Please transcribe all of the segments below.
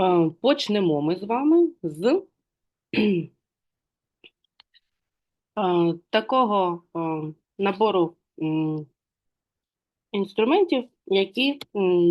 Е, Почнемо ми з вами з е, такого е, набору інструментів, які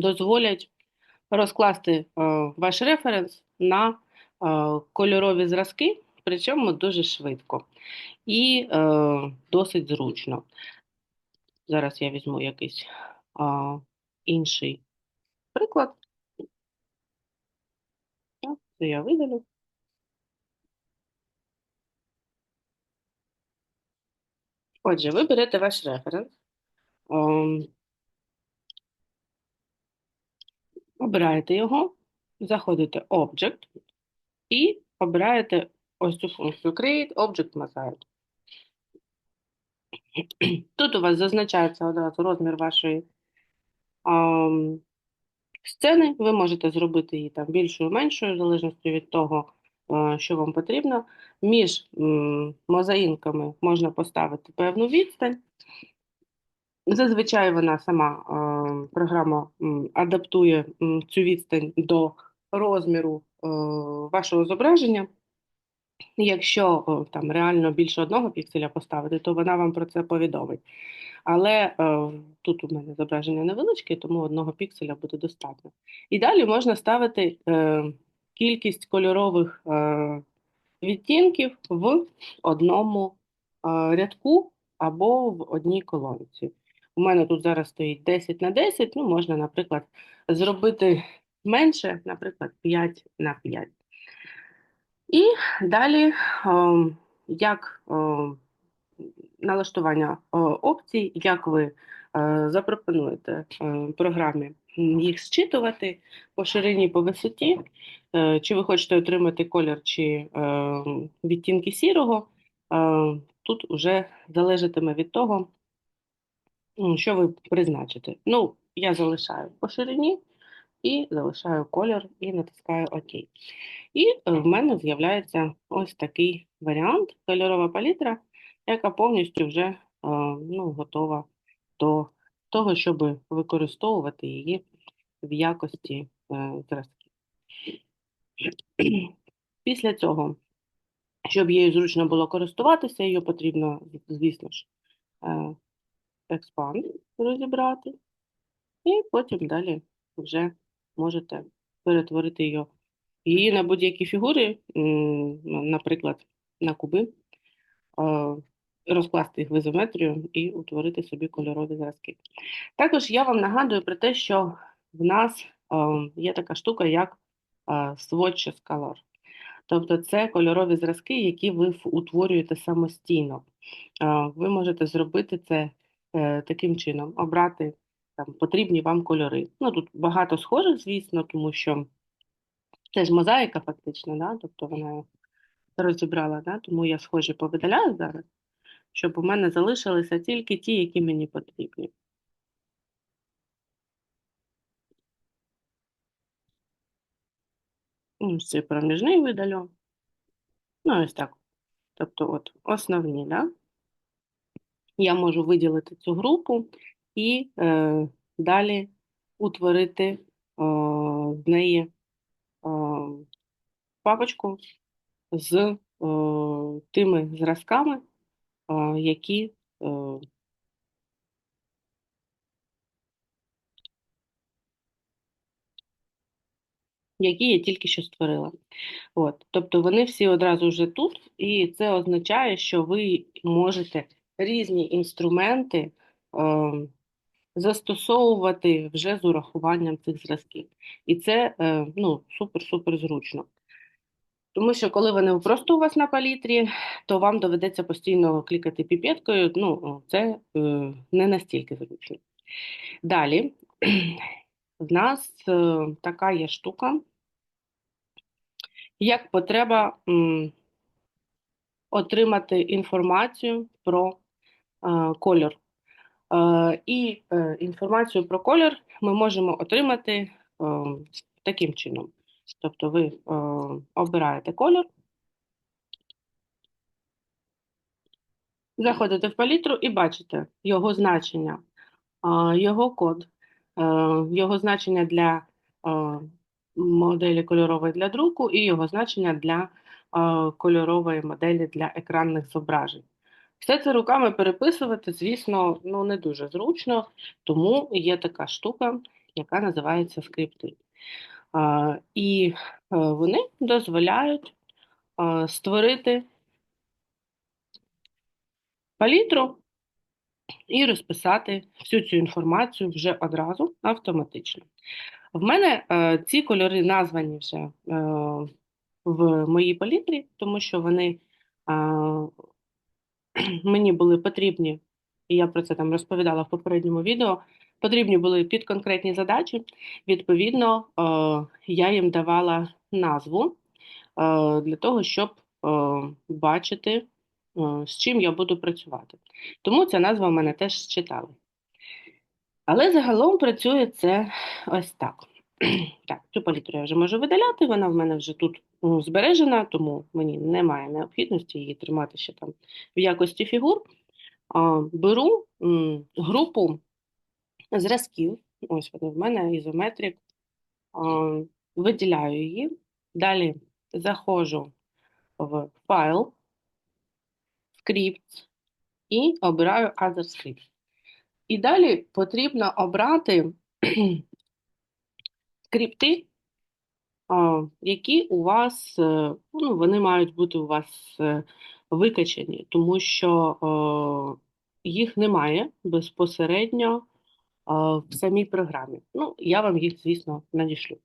дозволять розкласти ваш референс на кольорові зразки, причому дуже швидко і досить зручно. Зараз я візьму якийсь інший приклад. Це я видалю. Отже, ви берете ваш референс, ем, обираєте його, заходите Object і обираєте ось цю функцію Create Object Mosaic. Тут у вас зазначається одразу розмір вашої ем, сцени. Ви можете зробити її там більшою, меншою, в залежності від того, е, що вам потрібно. Між мозаїнками можна поставити певну відстань. Зазвичай вона сама е, програма адаптує цю відстань до розміру е, вашого зображення. Якщо там реально більше одного пікселя поставити, то вона вам про це повідомить. Але е, тут у мене зображення невеличке, тому одного пікселя буде достатньо. І далі можна ставити е, кількість кольорових е, відтінків в одному е, рядку або в одній колонці. У мене тут зараз стоїть 10 на 10, ну можна, наприклад, зробити менше, наприклад, 5 на 5. І далі, ем, як ем, налаштування е, опцій, як ви е, запропонуєте е, програмі їх зчитувати по ширині, по висоті, е, чи ви хочете отримати колір чи е, відтінки сірого, е, тут вже залежатиме від того, що ви призначите. Ну, я залишаю по ширині і залишаю колір і натискаю ОК. І е, в мене з'являється ось такий варіант кольорова палітра, яка повністю вже е, ну, готова до того, щоб використовувати її в якості е, зразків. Після цього, щоб її зручно було користуватися, її потрібно, звісно ж, експанд розібрати, і потім далі вже можете перетворити її, її на будь-які фігури, наприклад, на куби, розкласти їх в ізометрію і утворити собі кольорові зразки. Також я вам нагадую про те, що в нас є така штука, як swatches color. Тобто це кольорові зразки, які ви утворюєте самостійно. Ви можете зробити це е, таким чином, обрати там, потрібні вам кольори. Ну, тут багато схожих, звісно, тому що це ж мозаїка фактично, да? тобто вона розібрала, да? тому я схожі повидаляю зараз, щоб у мене залишилися тільки ті, які мені потрібні. Ось цей проміжний видалю. Ну, ось так. Тобто, от основні, да? Я можу виділити цю групу і е, далі утворити е, з неї е, папочку з е, тими зразками, е, які е, які я тільки що створила. От, тобто вони всі одразу вже тут, і це означає, що ви можете різні інструменти е, застосовувати вже з урахуванням цих зразків. І це е, ну, супер-супер зручно. Тому що коли вони просто у вас на палітрі, то вам доведеться постійно клікати піпеткою. Ну, це е, не настільки зручно. Далі, в нас е, така є штука, як потреба отримати інформацію про кольор. Е, і е, інформацію про кольор ми можемо отримати е, таким чином. Тобто ви обираєте кольор, заходите в палітру і бачите його значення, його код, його значення для моделі кольорової для друку і його значення для кольорової моделі для екранних зображень. Все це руками переписувати, звісно, ну не дуже зручно, тому є така штука, яка називається скрипти. І е, вони дозволяють створити палітру і розписати всю цю інформацію вже одразу автоматично. В мене е, ці кольори названі вже е, в моїй палітрі, тому що вони мені були потрібні, і я про це там розповідала в попередньому відео. Потрібні були під конкретні задачі. Відповідно, е, я їм давала назву е, для того, щоб е, бачити, з чим я буду працювати. Тому ця назва в мене теж читали. Але загалом працює це ось так. Так, цю палітру я вже можу видаляти, вона в мене вже тут ну, збережена, тому мені немає необхідності її тримати ще там в якості фігур. А, беру м, групу зразків, ось вони в мене ізометрик, а, виділяю її, далі заходжу в файл, скрипт і обираю Other Scripts. І далі потрібно обрати скрипти, які у вас, е, ну, вони мають бути у вас е, викачані, тому що е, їх немає безпосередньо в самій програмі. Ну, я вам їх, звісно, надішлю.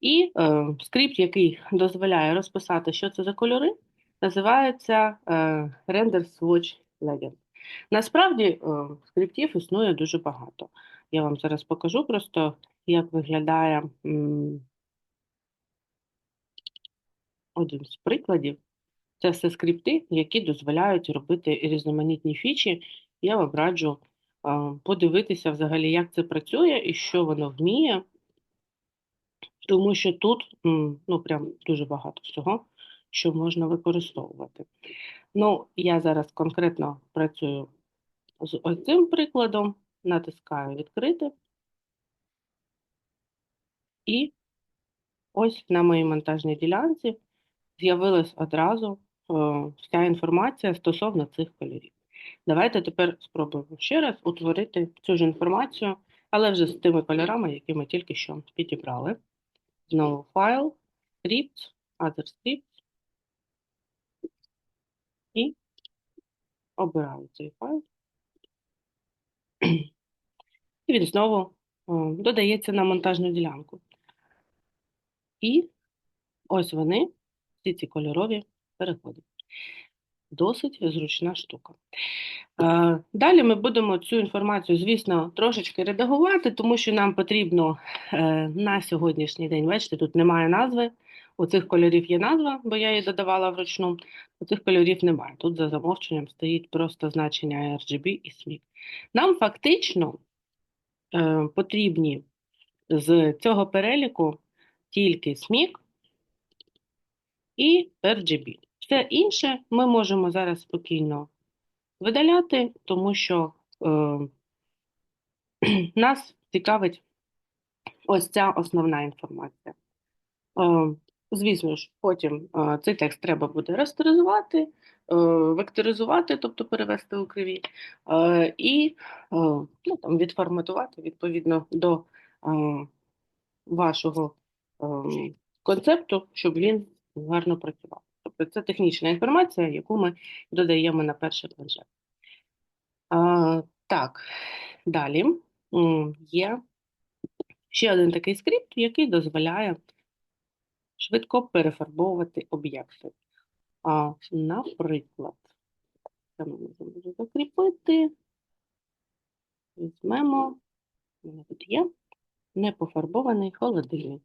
І е, скрипт, який дозволяє розписати, що це за кольори, називається е, Render Swatch Legend. Насправді е, скриптів існує дуже багато. Я вам зараз покажу просто, як виглядає один з прикладів. Це все скрипти, які дозволяють робити різноманітні фічі. Я вам раджу подивитися взагалі, як це працює і що воно вміє, тому що тут ну, прям дуже багато всього, що можна використовувати. Ну, я зараз конкретно працюю з цим прикладом, натискаю відкрити. І ось на моїй монтажній ділянці з'явилась одразу е, вся інформація стосовно цих кольорів. Давайте тепер спробуємо ще раз утворити цю ж інформацію, але вже з тими кольорами, які ми тільки що підібрали. Знову файл, script, other script. І обираю цей файл. І він знову о, додається на монтажну ділянку. І ось вони, всі ці кольорові переходи. Досить зручна штука. Далі ми будемо цю інформацію, звісно, трошечки редагувати, тому що нам потрібно е, на сьогоднішній день, бачите, тут немає назви. У цих кольорів є назва, бо я її додавала вручну. У цих кольорів немає. Тут за замовченням стоїть просто значення RGB і SMIC. Нам фактично е, потрібні з цього переліку тільки SMIC і RGB. Все інше ми можемо зараз спокійно видаляти, тому що е, нас цікавить ось ця основна інформація. Е, Звісно ж, потім е, цей текст треба буде растеризувати, е, векторизувати, тобто перевести у криві, е, і е, ну, там, відформатувати відповідно до е, вашого концепту, щоб він гарно працював. Тобто це технічна інформація, яку ми додаємо на перший планшет. А, Так, далі є ще один такий скрипт, який дозволяє швидко перефарбовувати об'єкти. А, Наприклад, це ми можемо закріпити. Візьмемо, у мене тут є непофарбований холодильник.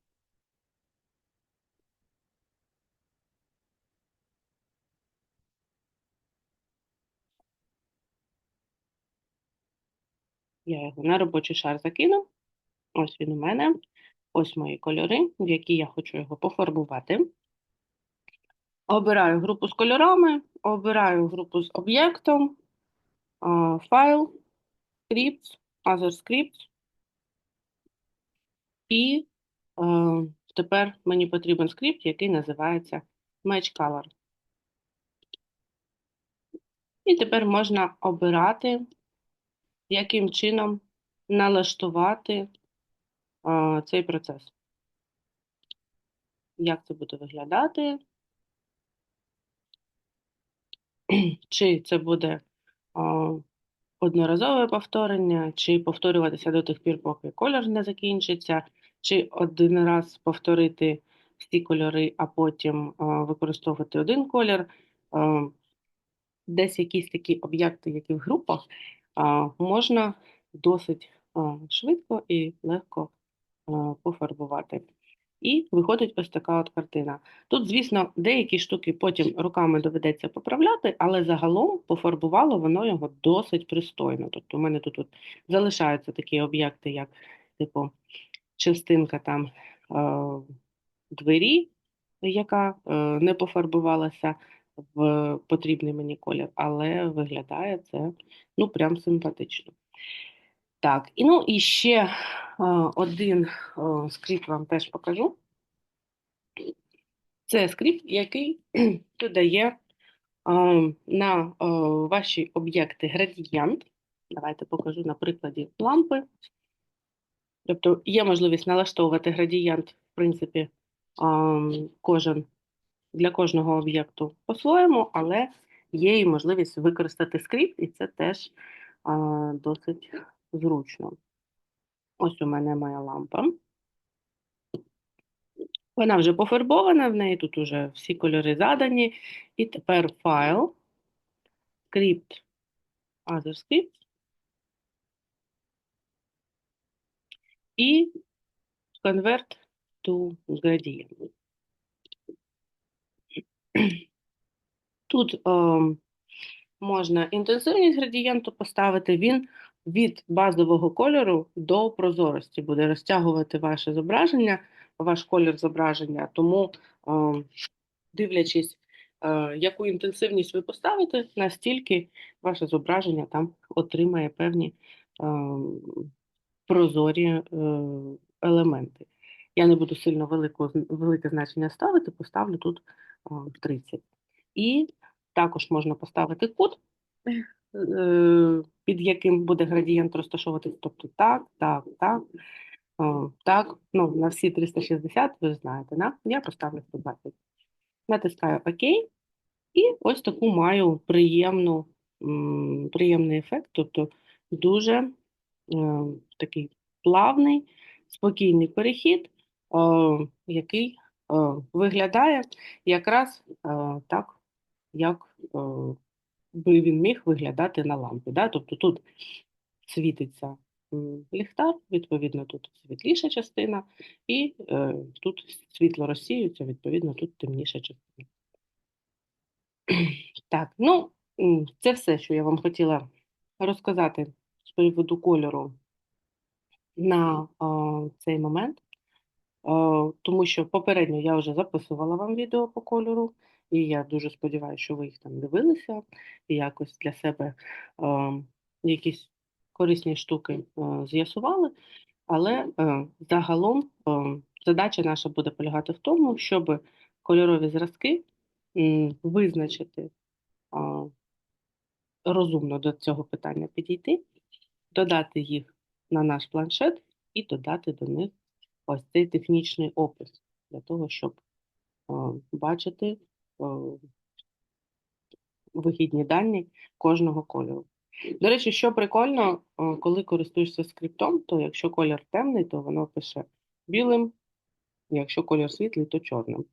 Я його на робочий шар закину. Ось він у мене. Ось мої кольори, в які я хочу його пофарбувати. Обираю групу з кольорами, обираю групу з об'єктом, файл, script, other script і тепер мені потрібен скрипт, який називається Match Color. І тепер можна обирати, яким чином налаштувати а, цей процес. Як це буде виглядати? Чи це буде а, одноразове повторення, чи повторюватися до тих пір, поки колір не закінчиться, чи один раз повторити всі кольори, а потім а, використовувати один колір. А, десь якісь такі об'єкти, які в групах, можна досить швидко і легко пофарбувати. І виходить ось така от картина. Тут, звісно, деякі штуки потім руками доведеться поправляти, але загалом пофарбувало воно його досить пристойно. Тобто, у мене тут от залишаються такі об'єкти, як, типу, частинка там е, двері, яка е, не пофарбувалася в потрібний мені колір, але виглядає це ну прям симпатично. Так, і ну і ще один скрипт вам теж покажу. Це скрипт, який додає на ваші об'єкти градієнт. Давайте покажу на прикладі лампи. Тобто є можливість налаштовувати градієнт, в принципі, кожен для кожного об'єкту по-своєму, але є і можливість використати скрипт, і це теж а, досить зручно. Ось у мене моя лампа. Вона вже пофарбована, в неї тут вже всі кольори задані. І тепер файл, скрипт, other script. І convert to gradient. Тут е, можна інтенсивність градієнту поставити, він від базового кольору до прозорості буде розтягувати ваше зображення, ваш колір зображення. Тому, е, дивлячись, е, яку інтенсивність ви поставите, настільки ваше зображення там отримає певні е, прозорі е, елементи. Я не буду сильно велику, велике значення ставити, поставлю тут о, 30. І також можна поставити кут, е, під яким буде градієнт розташовуватись. Тобто так, так, так, так. Ну, на всі 360, ви знаєте, да? я поставлю 120. Натискаю ОК. І ось таку маю приємну, приємний ефект, тобто дуже е, такий плавний, спокійний перехід, е, який е, виглядає якраз е, так, як е, би він міг виглядати на лампі. Тобто тут світиться ліхтар, відповідно, тут світліша частина, і е, тут світло розсіюється, відповідно, тут темніша частина. Так, ну, це все, що я вам хотіла розказати з приводу кольору на а, цей момент, тому що попередньо я вже записувала вам відео по кольору, і я дуже сподіваюся, що ви їх там дивилися і якось для себе якісь корисні штуки з'ясували. Але загалом задача наша буде полягати в тому, щоб кольорові зразки визначити розумно до цього питання підійти, додати їх на наш планшет і додати до них ось цей технічний опис для того, щоб е, бачити е, вихідні дані кожного кольору. До речі, що прикольно, е, коли користуєшся скриптом, то якщо колір темний, то воно пише білим, якщо колір світлий, то чорним.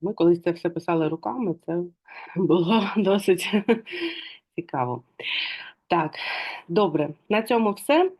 Ми колись це все писали руками, це було досить цікаво. Так, добре, на цьому все.